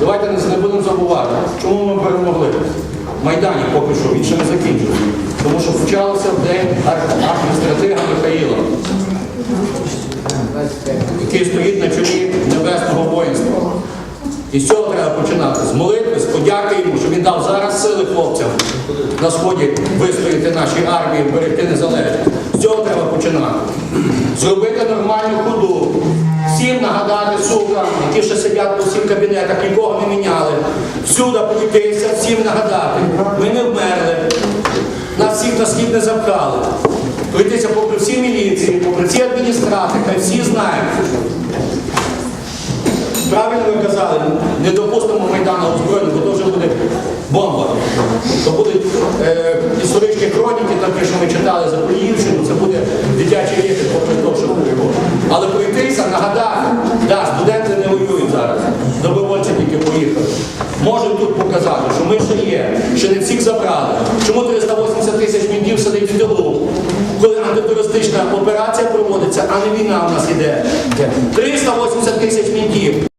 Давайте не будемо забувати, чому ми перемогли. Майдані поки що, він ще не закінчився. Тому що почалося в день архістратига Михаїла, який стоїть на чолі небесного воїнства. І з цього треба починати. З молитви, з подяки йому, що він дав зараз сили хлопцям на сході вистояти нашій армії, берегти незалежність. З цього треба починати. Зробити нормальну ходу. Всім нагадати сукам, які ще сидять по всіх кабінетах, нікого не міняли. Всюди пройтися, всім нагадати. Ми не вмерли. Нас всіх на схід не запхали. Пройтися попри всі міліції, попри всі адміністрати, хай всі знають. Правильно ви казали, не допустимо Майдану озброєння, бо то вже буде бомба. То будуть е, історичні хроніки, такі, що ми читали за Поліївщину, це буде дитячий студенти не воюють зараз, добровольці тільки поїхали. Можуть тут показати, що ми ще є, що не всіх забрали. Чому 380 тисяч мінків сидить в тилу, коли антитерористична операція проводиться, а не війна в нас іде. 380 тисяч мінків.